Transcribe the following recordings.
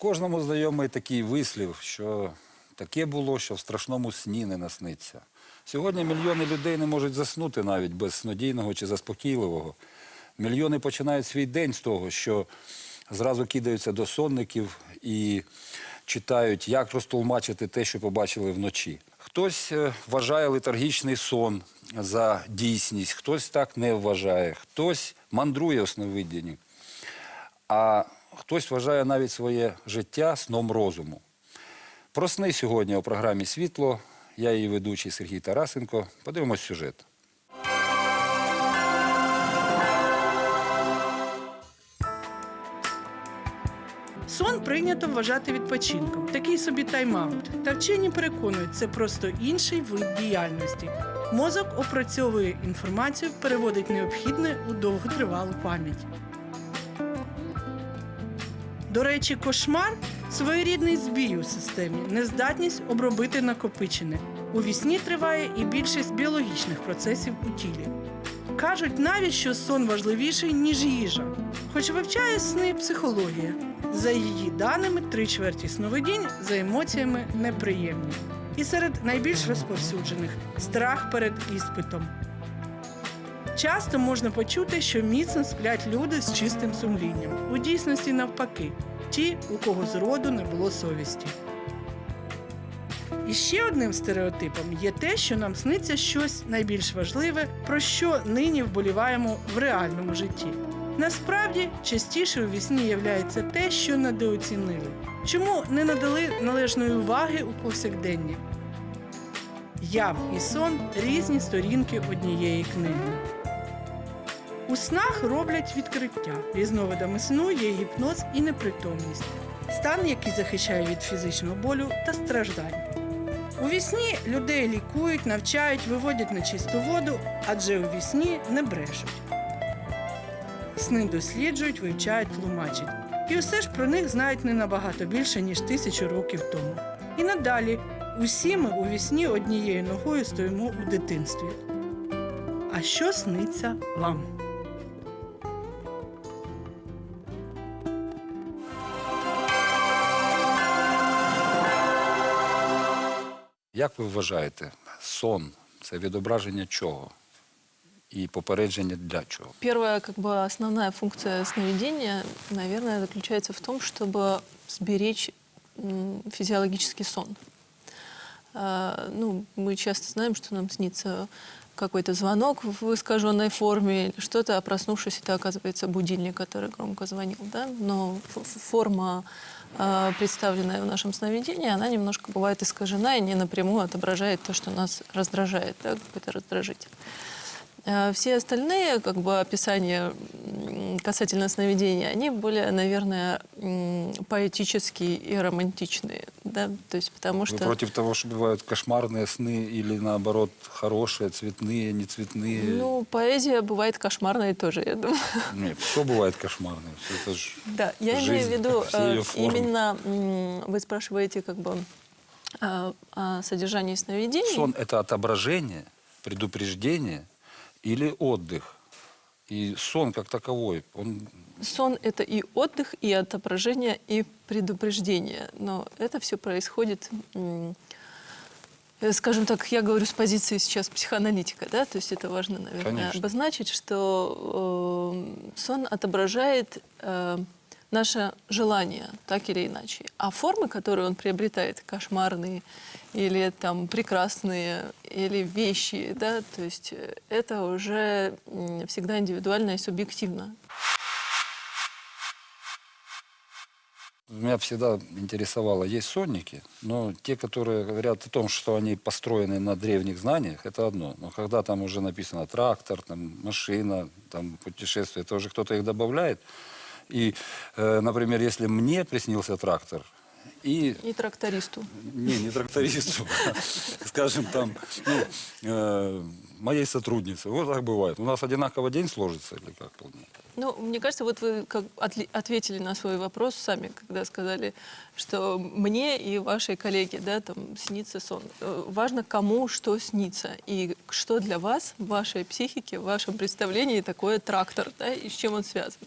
Кожному знайомий такий вислів, що таке було, що в страшному сні не насниться. Сьогодні мільйони людей не можуть заснути навіть без снодійного чи заспокійливого. Мільйони починають свій день з того, що зразу кидаються до сонників і читають, як розтолмачити те, що побачили вночі. Хтось е, вважає летаргічний сон за дійсність, хтось так не вважає, хтось мандрує у сновидінні. А хтось вважає навіть своє життя сном розуму. Про сни сьогодні у програмі Світло. Я її ведучий Сергій Тарасенко. Подивимось сюжет. Сон прийнято вважати відпочинком, такий собі тайм-аут. Та вчені переконують, це просто інший вид діяльності. Мозок опрацьовує інформацію, переводить необхідне у довготривалу пам'ять. До речі, кошмар своєрідний збій у системі, нездатність обробити накопичене. У вісні триває і більшість біологічних процесів у тілі. Кажуть навіть, що сон важливіший, ніж їжа. Хоч вивчає сни психологія. За її даними, три чверті сновидінь за емоціями неприємні. І серед найбільш розповсюджених страх перед іспитом. Часто можна почути, що міцно сплять люди з чистим сумлінням. У дійсності навпаки, ті, у кого зроду не було совісті. І ще одним стереотипом є те, що нам сниться щось найбільш важливе, про що нині вболіваємо в реальному житті. Насправді, частіше у вісні являється те, що недооцінили. Чому не надали належної уваги у повсякденні? Яв і сон різні сторінки однієї книги. У снах роблять відкриття. Різновидами сну є гіпноз і непритомність, стан, який захищає від фізичного болю та страждань. У вісні людей лікують, навчають, виводять на чисту воду, адже у вісні не брешуть. Сни досліджують, вивчають, тлумачать. І усе ж про них знають не набагато більше, ніж тисячу років тому. І надалі усі ми у вісні однією ногою стоїмо у дитинстві. А що сниться вам? Як ви вважаєте, сон це відображення чого? І попередження для чого? Первая, как бы основная функция сновидения, наверное, заключается в том, чтобы сберечь м, физиологический сон. А, ну, мы часто знаем, что нам снится какой-то звонок в искаженной форме или что-то, а проснувшись, это оказывается будильник, который громко звонил. Да? Но ф- ф- форма, а, представленная в нашем сновидении, она немножко бывает искажена и не напрямую отображает то, что нас раздражает, да? какой-то раздражитель. А Все остальные как бы, описания м, касательно сновидения, они более, наверное, поэтические и романтичные. Да? То есть потому Вы что... против того, что бывают кошмарные сны или наоборот хорошие, цветные, не цветные? Ну, поэзия бывает кошмарной тоже, я думаю. Нет, все бывает кошмарным. Это ж Да, я имею в жизнь, виду, все э, именно вы спрашиваете как бы э, о содержании сновидений. Сон – это отображение, предупреждение или отдых. И сон как таковой, он Сон – это и отдых, и отображение, и предупреждение. Но это все происходит, м, э, скажем так, я говорю с позиции сейчас психоаналитика, да, то есть это важно, наверное, Конечно. обозначить, что э, сон отображает э, наше желание, так или иначе. А формы, которые он приобретает, кошмарные или там прекрасные, или вещи, да, то есть э, это уже всегда индивидуально и субъективно. Меня всегда интересовало, есть сонники, но те, которые говорят о том, что они построены на древних знаниях, это одно. Но когда там уже написано трактор, там, машина, там, путешествие, это уже кто-то их добавляет. И, э, например, если мне приснился трактор, и И трактористу. не, не трактористу, скажем там, ну, э, моей сотруднице. Вот так бывает. У нас одинаково день сложится или как? Ну, мне кажется, вот вы как ответили на свой вопрос сами, когда сказали, что мне и вашей коллеге, да, там снится сон. Э, Важно, кому что снится и что для вас в вашей психике, в вашем представлении такое трактор, да, и с чем он связан.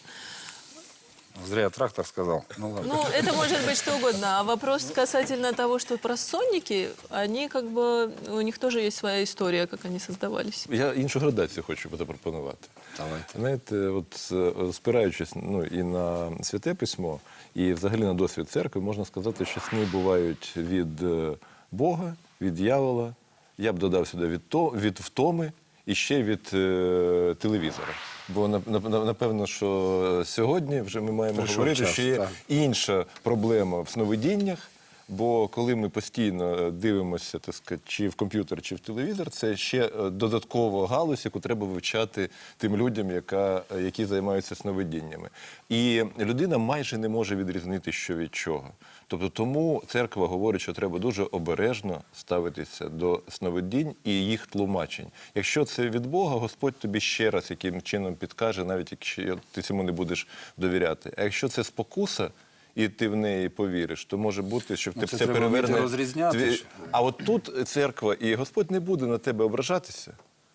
Зря я трактор сказал. Ну ладно. Ну, это может быть что угодно. А вопрос касательно того, что про сонники, они как бы, у них тоже есть своя история, как они создавались. Я іншу градацію хочу запропонувати. Давайте. Знаєте, от е, спираючись ну, і на святе письмо, і взагалі на досвід церкви, можна сказати, що сни бувають від е, Бога, від дьявола, я б додав сюди від, то, від втоми і ще від е, телевізора. Бо на- на- на- напевно, що сьогодні вже ми маємо Прийшов говорити, час, що є так. інша проблема в сновидіннях. Бо коли ми постійно е, дивимося, так сказати, чи в комп'ютер, чи в телевізор, це ще е, додаткова галузь, яку треба вивчати тим людям, яка, е, які займаються сновидіннями. І людина майже не може відрізнити, що від чого. Тобто тому церква говорить, що треба дуже обережно ставитися до сновидінь і їх тлумачень. Якщо це від Бога, Господь тобі ще раз яким чином підкаже, навіть якщо ти цьому не будеш довіряти. А якщо це спокуса, і ти в неї повіриш, то може бути, що в Ну, тебе це все переверне. розрізняти, тві- А от тут церква і Господь не буде на тебе ображатися,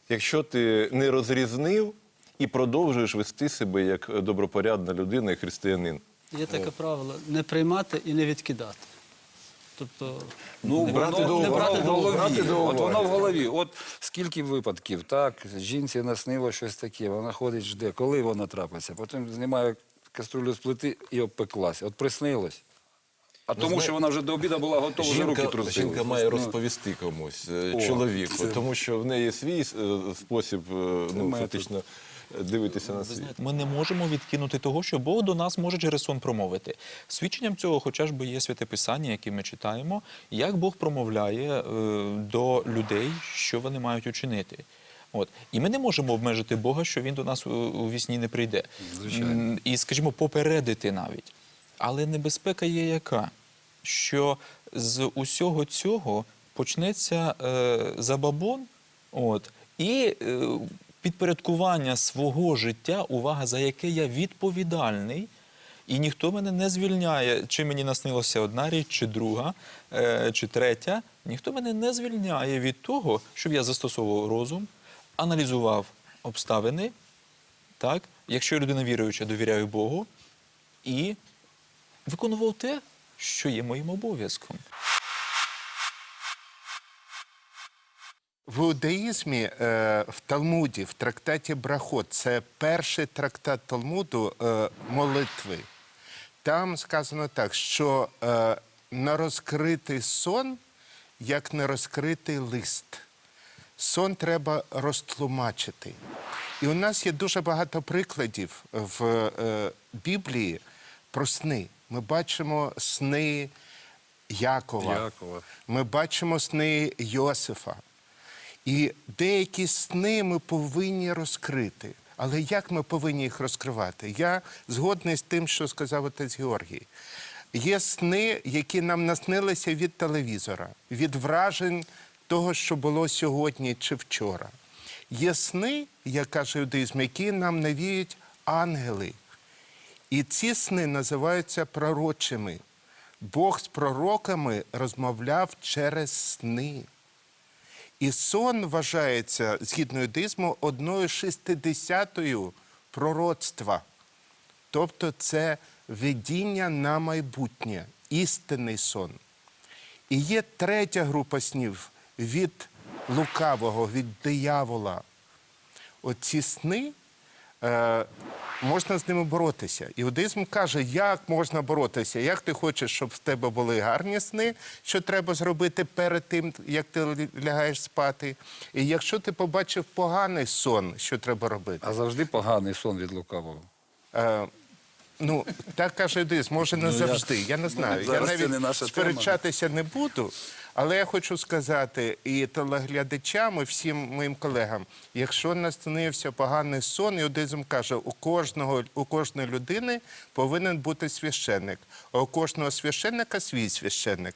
якщо ти не розрізнив і продовжуєш вести себе як добропорядна людина і християнин. Є таке правило не приймати і не відкидати. Тобто, Ну, не воно, брати до воно уваги. в голові. брати до От воно в голові. От скільки випадків, так, жінці наснило щось таке, вона ходить, жде, коли воно трапиться. Потім знімає каструлю з плити і обпеклася. От приснилось. А тому, знає- що вона вже до обіду була готова, вже руки трусили. жінка має Ну, розповісти комусь, е, О, чоловіку, це- тому що в неї свій е, спосіб е, ну, фактично дивитися на світ. ми не можемо відкинути того, що Бог до нас може через сон промовити. Свідченням цього, хоча ж би є святе писання, яке ми читаємо, як Бог промовляє е, до людей, що вони мають учинити. От і ми не можемо обмежити Бога, що він до нас у, у вісні не прийде. Звичайно. І, скажімо, попередити навіть. Але небезпека є яка? Що з усього цього почнеться е, забабон, от, і е, підпорядкування свого життя, увага, за яке я відповідальний, і ніхто мене не звільняє, чи мені наснилося одна річ, чи друга, е, чи третя. Ніхто мене не звільняє від того, щоб я застосовував розум, аналізував обставини. Так? Якщо людина віруюча, довіряю Богу і виконував те, що є моїм обов'язком. В іудаїзмі е, в Талмуді, в трактаті Брахот, це перший трактат Талмуду е, молитви. Там сказано так, що е, на розкритий сон, як на розкритий лист. Сон треба розтлумачити. І у нас є дуже багато прикладів в е, Біблії про сни. Ми бачимо сни Якова. Якова. Ми бачимо сни Йосифа. І деякі сни ми повинні розкрити. Але як ми повинні їх розкривати? Я згодний з тим, що сказав отець Георгій. Є сни, які нам наснилися від телевізора, від вражень того, що було сьогодні чи вчора. Є сни, як каже юдаїзм, які нам навіють ангели. І ці сни називаються пророчими. Бог з пророками розмовляв через сни. І сон вважається, згідно юдизму, одною шістидесятою пророцтва. Тобто це видіння на майбутнє, істинний сон. І є третя група снів від лукавого, від диявола. Оці сни е, можна з ними боротися. Іудизм каже, як можна боротися, як ти хочеш, щоб в тебе були гарні сни, що треба зробити перед тим, як ти лягаєш спати. І якщо ти побачив поганий сон, що треба робити. А завжди поганий сон від лукавого. Е, ну, так каже Дис, може не Ну, завжди. Я не знаю. Ну, я навіть сперечатися не буду. Але я хочу сказати і телеглядачам, і всім моїм колегам, якщо наснився поганий сон, іудизм каже, у кожного у кожної людини повинен бути священник, а у кожного священника свій священник.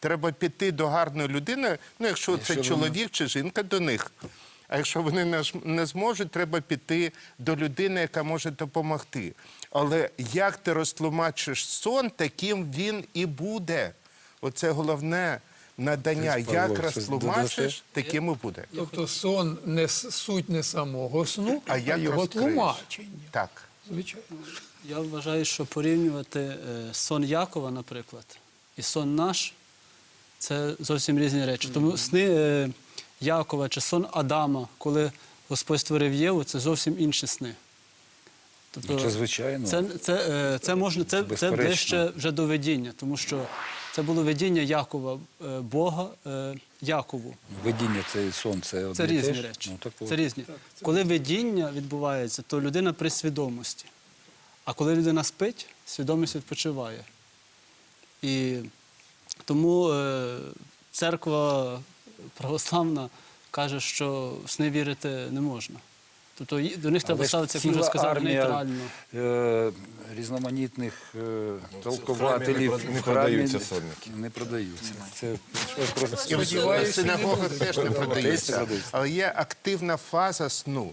Треба піти до гарної людини, ну якщо, Якщо це вона- чоловік чи жінка до них. А якщо вони не зможуть, треба піти до людини, яка може допомогти. Але як ти розтлумачиш сон, таким він і буде. Оце головне надання. Десь, Павло, Як розтлумачиш, таким і буде. Тобто сон не суть не самого сну, А а, як його розкриєш? тлумачення. Так. Звичайно. Я вважаю, що порівнювати е, сон Якова, наприклад, і сон наш це зовсім різні речі. Тому сни е, Якова чи сон Адама, коли Господь створив Єву, це зовсім інші сни. Тобто, Ну, це звичайно. Це, це, е, це можна це, це ближче вже до видіння, тому що це було видіння Якова, е, Бога е, Якову. Видіння це і сон, це одне Це різні ж? речі. Ну, так. Це різні. Коли видіння відбувається, то людина при свідомості. А коли людина спить, свідомість відпочиває. І тому е, церква православна каже, що в сни вірити не можна. Тобто до них треба ставитися, як ми вже ціла сказали, армія, нейтрально. Е, різноманітних е, в толкователів храмі не продаються сонники. Не продаються. Це щось просто в сподіваюся. синагогах теж не продається. Але є активна фаза сну.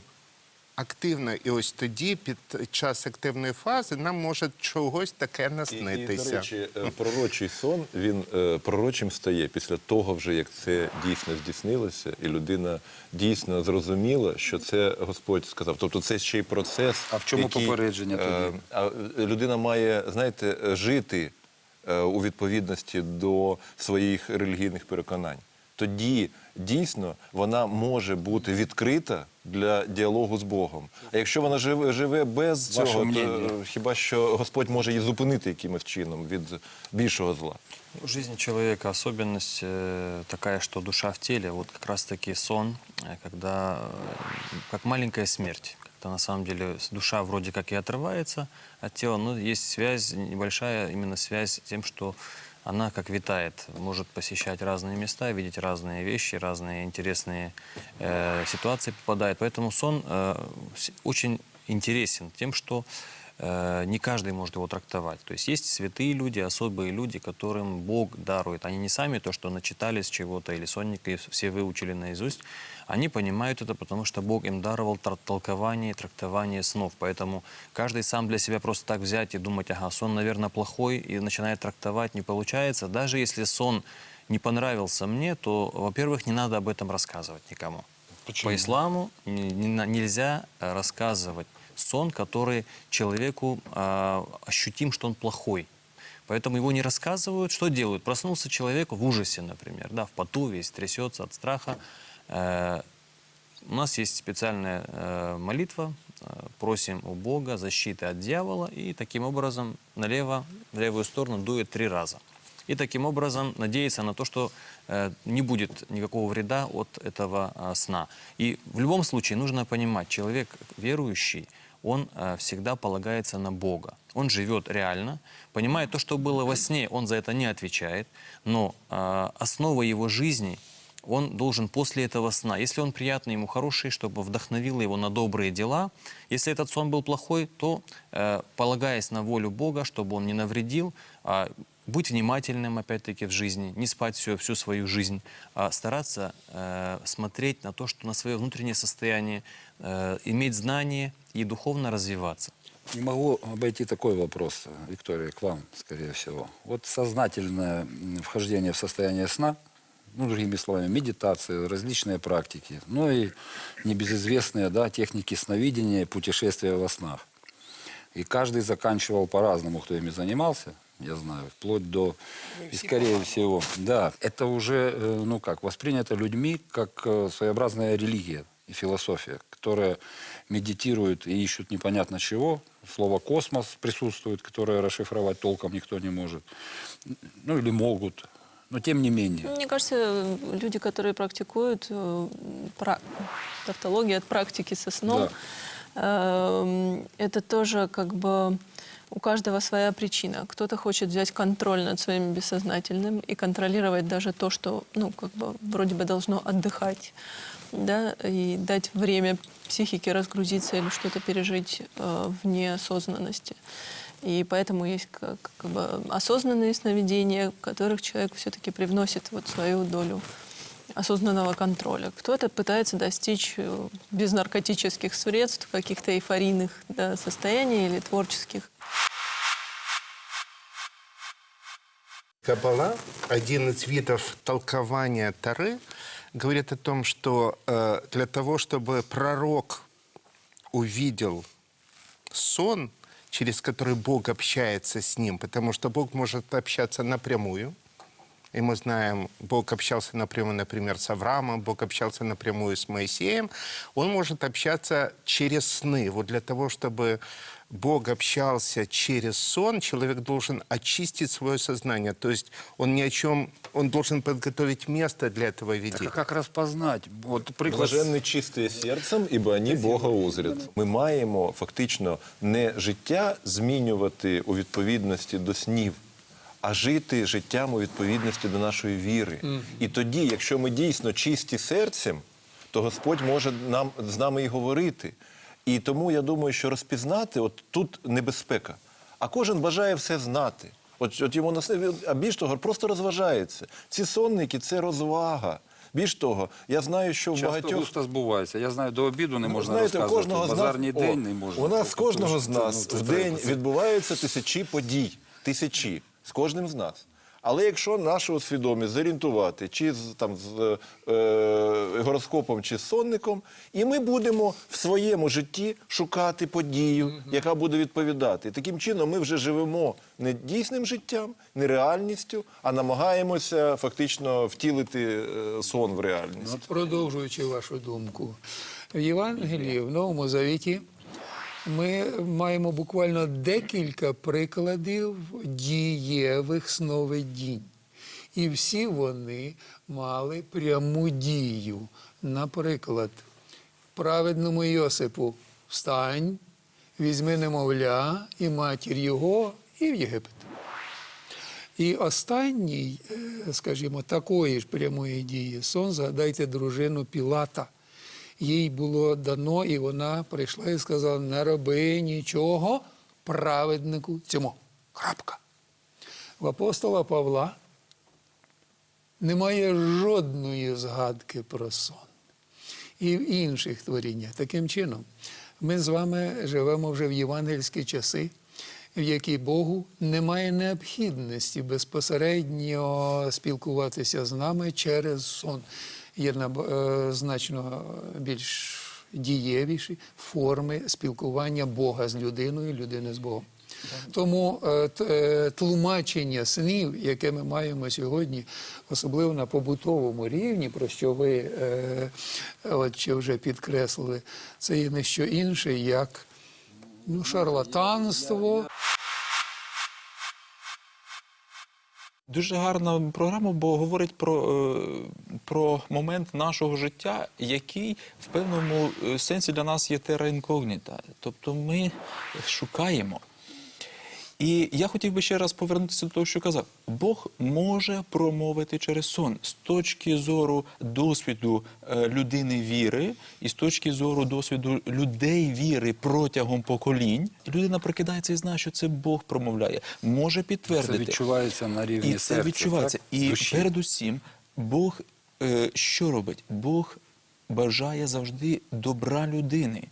Активна. І ось тоді, під час активної фази, нам може чогось таке І, і, до наснитися. речі, е, пророчий сон він е, пророчим стає після того, вже як це дійсно здійснилося, і людина дійсно зрозуміла, що це Господь сказав. Тобто це ще й процес. А в чому який, попередження е, тоді? а, людина має, знаєте, жити е, у відповідності до своїх релігійних переконань. Тоді дійсно вона може бути відкрита для діалогу з Богом. А якщо вона живе, живе без Ваше цього, то мнення? е, хіба що Господь може її зупинити якимось чином від більшого зла. В жизни человека особенность э, такая, что душа в теле, вот как раз-таки сон, э, когда, э, как маленькая смерть, когда на самом деле с- душа вроде как и отрывается от тела, но есть связь, небольшая именно связь с тем, что она как витает, может посещать разные места, видеть разные вещи, разные интересные э, ситуации попадает. Поэтому сон э, очень интересен тем, что не каждый может его трактовать. То есть есть святые люди, особые люди, которым Бог дарует. Они не сами то, что начитались чего-то или сонника и все выучили наизусть. Они понимают это, потому что Бог им даровал толкование, трактование снов. Поэтому каждый сам для себя просто так взять и думать, ага, сон, наверное, плохой, и начинает трактовать, не получается. Даже если сон не понравился мне, то, во-первых, не надо об этом рассказывать никому. По исламу нельзя э, рассказывать сон, который человеку а, ощутим, что он плохой. Поэтому его не рассказывают. Что делают? Проснулся человек в ужасе, например, да, в поту весь трясется от страха. Э, у нас есть специальная э, молитва. Э, просим у Бога защиты от дьявола. И таким образом налево, в левую сторону дует три раза. И таким образом надеяться на то, что э, не будет никакого вреда от этого э, сна. И в любом случае нужно понимать, человек верующий, он э, всегда полагается на Бога. Он живет реально, понимает то, что было во сне, он за это не отвечает, но э, основа его жизни он должен после этого сна, если он приятный, ему хороший, чтобы вдохновило его на добрые дела. Если этот сон был плохой, то, э, полагаясь на волю Бога, чтобы он не навредил, а быть внимательным, опять-таки, в жизни, не спать всю, всю свою жизнь, а стараться э, смотреть на то, что на свое внутреннее состояние, э, иметь знания и духовно развиваться. Не могу обойти такой вопрос, Виктория, к вам, скорее всего. Вот сознательное вхождение в состояние сна, ну, другими словами, медитация, различные практики, ну и небезызвестные да, техники сновидения путешествия во снах. И каждый заканчивал по-разному, кто ими занимался, я знаю, вплоть до, и скорее всего, да, это уже, э, ну как, воспринято людьми как э, своеобразная религия и философия, которая медитирует и ищут непонятно чего. Слово «космос» присутствует, которое расшифровать толком никто не может. Ну или могут, но тем не менее. Мне кажется, люди, которые практикуют э, пра- тавтологию от практики со сном, эм, это тоже как бы у каждого своя причина. Кто-то хочет взять контроль над своим бессознательным и контролировать даже то, что, ну, как бы вроде бы должно отдыхать, да, и дать время психике разгрузиться или что-то пережить э, вне осознанности. И поэтому есть как, как бы осознанные сновидения, в которых человек все-таки привносит вот свою долю осознанного контроля. Кто-то пытается достичь э, без наркотических средств каких-то эйфорийных да, состояний или творческих. Каббала, один из видов толкования Тары, говорит о том, что э, для того, чтобы пророк увидел сон, через который Бог общается с ним, потому что Бог может общаться напрямую. И мы знаем, Бог общался напрямую, например, с Авраамом, Бог общался напрямую с Моисеем. Он может общаться через сны. Вот для того, чтобы Бог общался через сон, человек должен очистить свое сознание. То есть он ни о чем, он должен подготовить место для этого Так а как розпознати? От приклад. Блаженні чисті серцем, ібо вони Бога узрять. Ми маємо фактично не життя змінювати у відповідності до снів, а жити життям у відповідності до нашої віри. І тоді, якщо ми дійсно чисті серцем, то Господь може нам з нами і говорити. І тому я думаю, що розпізнати от тут небезпека. А кожен бажає все знати. От, от йому на а більш того, просто розважається. Ці сонники це розвага. Більш того, я знаю, що в Часто багатьох густо збувається. Я знаю, до обіду не Ну, можна знаєте, розказувати. кожного з нас, день не можна. У нас кожного з це, нас ну, в день відбуваються тисячі подій. Тисячі з кожним з нас. Але якщо нашу свідомість зорієнтувати чи з там з е, гороскопом, чи з сонником, і ми будемо в своєму житті шукати подію, яка буде відповідати. Таким чином ми вже живемо не дійсним життям, не реальністю, а намагаємося фактично втілити е, сон в реальність. Продовжуючи вашу думку, в Євангелії, в Новому Завіті, ми маємо буквально декілька прикладів дієвих сновидінь. І всі вони мали пряму дію. Наприклад, праведному Йосипу встань, візьми немовля і матір його, і в Єгипет. І останній, е, скажімо, такої ж прямої дії сон, згадайте дружину Пілата. Їй було дано, і вона прийшла і сказала: не роби нічого праведнику цьому. Крапка. В апостола Павла немає жодної згадки про сон. І в інших творіннях. Таким чином, ми з вами живемо вже в євангельські часи, в які Богу немає необхідності безпосередньо спілкуватися з нами через сон. Є е, значно більш дієвіші форми спілкування Бога з людиною, людини з Богом. Тому е, е, тлумачення снів, яке ми маємо сьогодні, особливо на побутовому рівні, про що ви е, от, ще вже підкреслили, це є не що інше, як ну, шарлатанство. Дуже гарна програма, бо говорить про, е, про момент нашого життя, який в певному е, сенсі для нас є терра інкогніта. Тобто ми шукаємо. І я хотів би ще раз повернутися до того, що казав. Бог може промовити через сон з точки зору досвіду е, людини віри і з точки зору досвіду людей віри протягом поколінь. Людина прокидається і знає, що це Бог промовляє. Може Це підтвердити. відчувається на рівні І це серця, відчувається. так? І Душі. передусім, Бог е, що робить? Бог бажає завжди добра людини.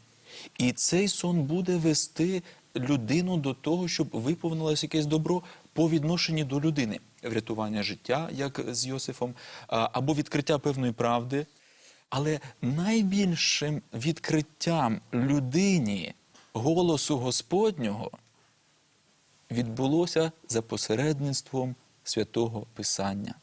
І цей сон буде вести людину до того, щоб виповнилось якесь добро по відношенню до людини. Врятування життя, як з Йосифом, або відкриття певної правди. Але найбільшим відкриттям людині голосу Господнього відбулося за посередництвом святого Писання.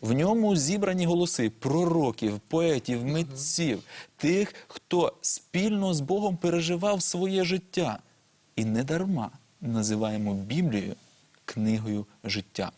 В ньому зібрані голоси пророків, поетів, митців, тих, хто спільно з Богом переживав своє життя. І не дарма називаємо Біблію книгою життя.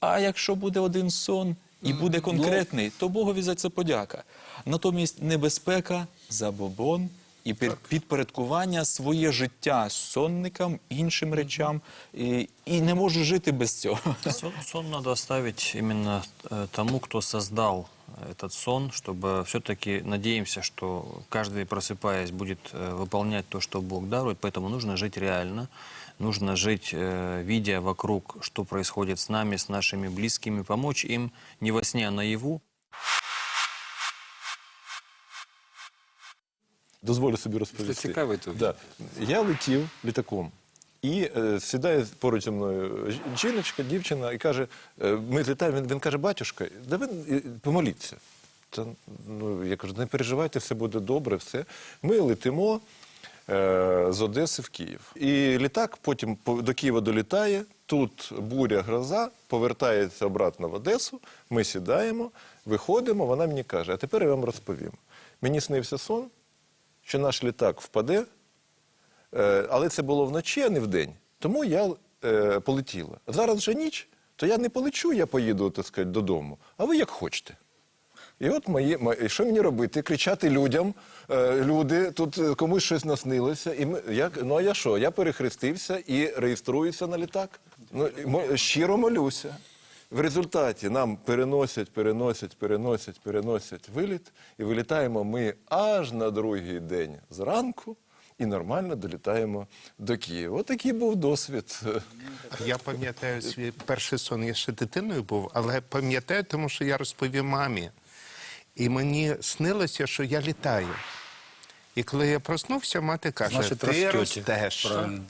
А якщо буде один сон і буде конкретний, то Богові за це подяка. Натомість небезпека, забобон і пер- підпорядкування своє життя сонникам, іншим речам, і, і не можу жити без цього. Сон, сон надо оставить именно э, тому, кто создал этот сон, чтобы все-таки надеемся, что каждый, просыпаясь, будет э, выполнять то, что Бог дарует. Поэтому нужно жить реально, нужно жить, э, видя вокруг, что происходит с нами, с нашими близкими, помочь им не во сне, а наяву. Дозволю собі розповісти. Це цікавий тобі. Да. Я летів літаком. І е, сідає поруч зі мною жіночка, дівчина, і каже: е, ми злітаємо. Він, він каже, батюшка, да ви е, помоліться. Та, ну, я кажу, не переживайте, все буде добре, все. Ми летимо. е, з Одеси в Київ. І літак потім по- до Києва долітає. Тут буря, гроза, повертається обратно в Одесу. Ми сідаємо, виходимо. Вона мені каже: а тепер я вам розповім. Мені снився сон, що наш літак впаде, Е, але це було вночі, а не вдень. Тому я е, полетіла. Зараз вже ніч, то я не полечу, я поїду так сказати, додому. А ви як хочете. І от мої, мої- що мені робити? Кричати людям, е, люди, тут комусь щось наснилося. І ми, я, ну а я що? Я перехрестився і реєструюся на літак. Ну, щиро молюся. В результаті нам переносять, переносять, переносять, переносять виліт, і вилітаємо ми аж на другий день зранку і нормально долітаємо до Києва. Отакий був досвід. Я пам'ятаю свій перший сон, я ще дитиною був, але пам'ятаю, тому що я розповів мамі. І мені снилося, що я літаю. І коли я проснувся, мати каже: Значить, ти ростете». ростеш. Правильно.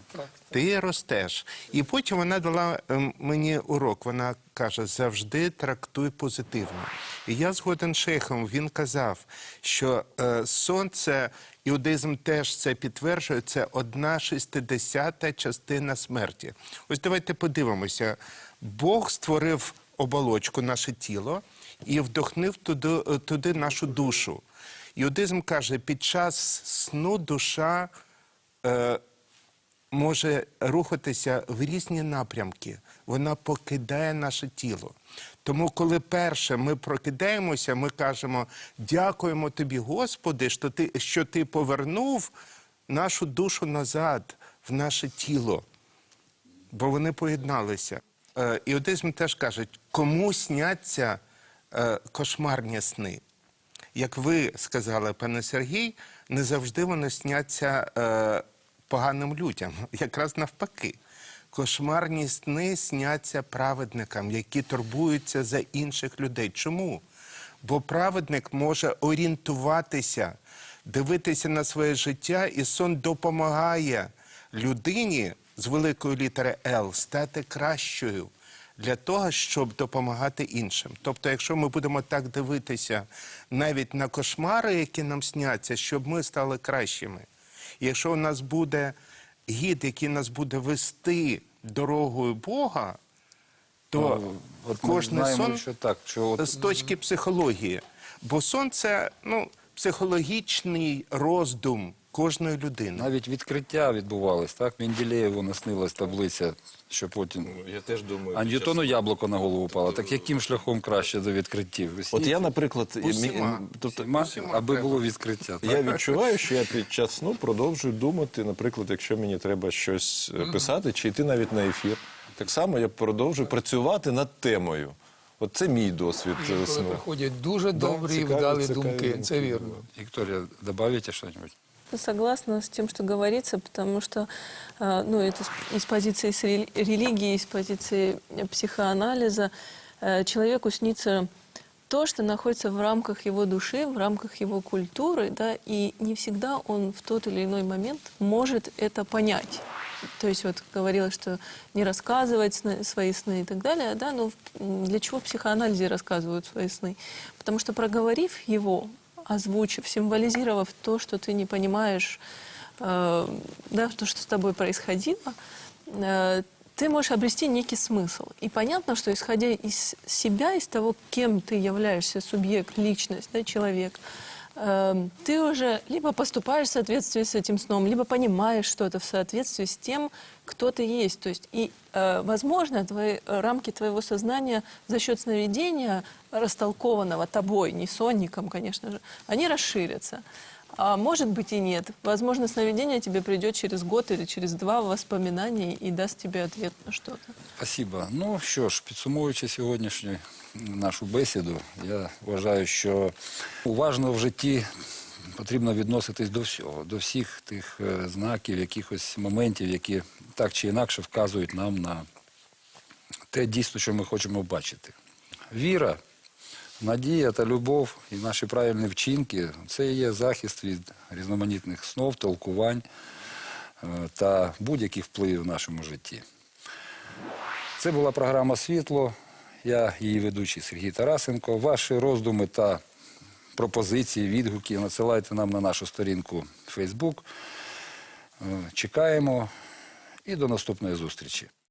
Ти ростеш. І потім вона дала ем, мені урок. Вона каже: завжди трактуй позитивно. І я згоден шейхом. Він казав, що е, сонце, іудизм теж це підтверджує, це одна шістдесята частина смерті. Ось давайте подивимося. Бог створив оболочку, наше тіло, і вдохнув туди, е, туди нашу душу. Іудизм каже, під час сну душа. Е, може рухатися в різні напрямки. Вона покидає наше тіло. Тому, коли перше ми прокидаємося, ми кажемо дякуємо тобі, Господи, що ти, що ти повернув нашу душу назад в наше тіло, бо вони поєдналися. Е, Іудизм теж каже, кому сняться е, кошмарні сни. Як ви сказали, пане Сергій, не завжди вони сняться е, поганим людям, якраз навпаки. Кошмарні сни сняться праведникам, які турбуються за інших людей. Чому? Бо праведник може орієнтуватися, дивитися на своє життя, і сон допомагає людині з великої літери Л стати кращою для того, щоб допомагати іншим. Тобто, якщо ми будемо так дивитися навіть на кошмари, які нам сняться, щоб ми стали кращими. Якщо у нас буде гід, який нас буде вести дорогою Бога, то Ну, ми знаємо, сон що так, що от з точки психології. Бо сон це ну, психологічний роздум кожної людини. навіть відкриття відбувалось, так? Менделєєву наснилась таблиця, що потім. Я теж думаю. А Ньютону яблуко на голову впало. Так яким шляхом краще до відкриттів? Ви От я, наприклад, і мі- Усіма. тобто, Ма- усіма аби треба. було відкриття. Так? Я відчуваю, що я під час сну продовжую думати, наприклад, якщо мені треба щось е, писати чи йти навіть на ефір. Так само я продовжую працювати над темою. От це мій досвід е, Коли сну. приходять дуже добрі і цікаві, вдалі цікаві думки, думки. це вірно. Виктория, добавите что-нибудь? Согласна с тем, что говорится, потому что э, ну, это с- и с позиции религии, и с позиции психоанализа э, человеку снится то, что находится в рамках его души, в рамках его культуры, да, и не всегда он в тот или иной момент может это понять. То есть вот говорилось, что не рассказывать сны- свои сны и так далее, да, но для чего в психоанализе рассказывают свои сны? Потому что проговорив его, озвучив, символизировав то, что ты не понимаешь, э, да, то, что с тобой происходило, э, ты можешь обрести некий смысл. И понятно, что исходя из себя, из того, кем ты являешься, субъект, личность, да, человек, э, ты уже либо поступаешь в соответствии с этим сном, либо понимаешь что-то в соответствии с тем, кто ты есть. То есть, и, э, возможно, твои, э, рамки твоего сознания за счет сновидения, растолкованного тобой, не сонником, конечно же, они расширятся. А может быть и нет. Возможно, сновидение тебе придет через год или через два воспоминаний и даст тебе ответ на что-то. Спасибо. Ну що ж, підсумовуючи сьогоднішню нашу бесіду, я вважаю, що уважно в житті потрібно відноситись до всього, до всіх тих е, знаків, якихось моментів, які так чи інакше вказують нам на те дійсно, що ми хочемо бачити. Віра, надія та любов і наші правильні вчинки це є захист від різноманітних снов, толкувань е, та будь-яких впливів в нашому житті. Це була програма Світло. Я її ведучий Сергій Тарасенко. Ваші роздуми та пропозиції, відгуки надсилайте нам на нашу сторінку Facebook. Е, Чекаємо і до наступної зустрічі.